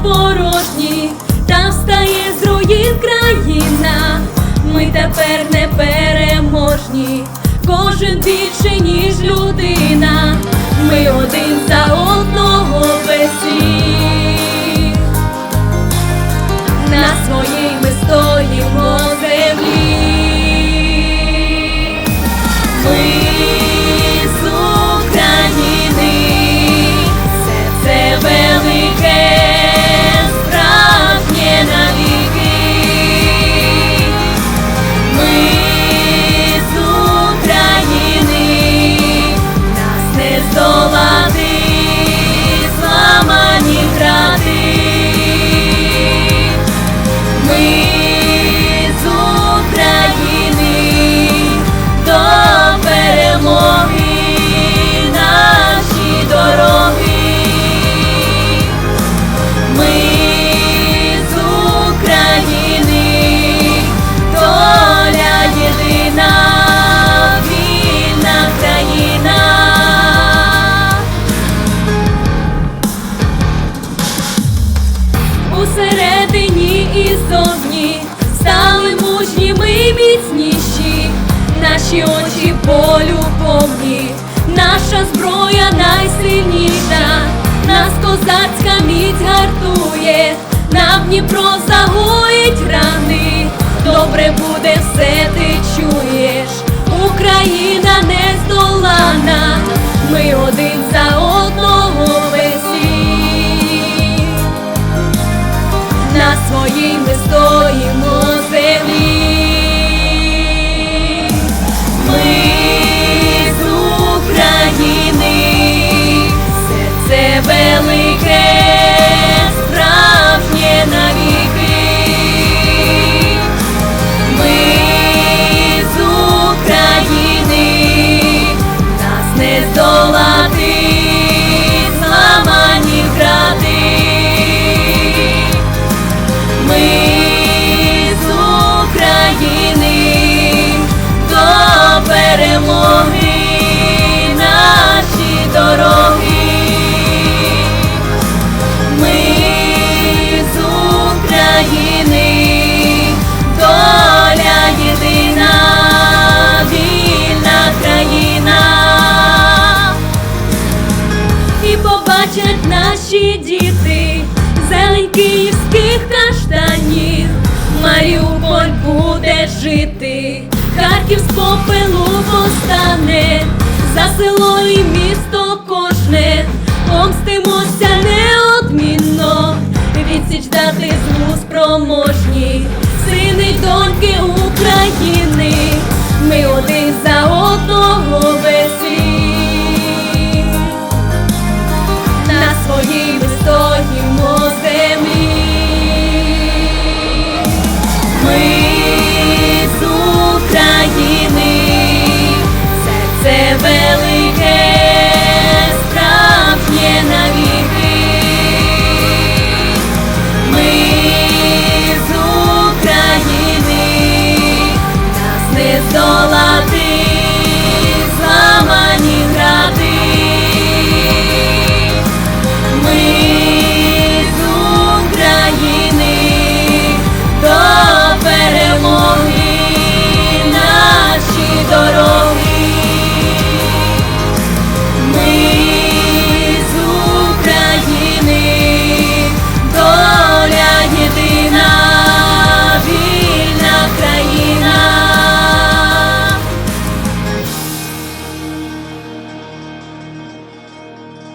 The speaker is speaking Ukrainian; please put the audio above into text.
неповоротні, та встає з руїн країна, ми тепер не переможні, кожен більше, ніж людина, ми один за одного весіль. козацька міць гартує, нам Дніпро загоїть рани, добре буде все ти чуєш, Україна не здолана, ми один за одного весі, на своїй ми стоїмо. не здолати. жити, Харків з попелу постане.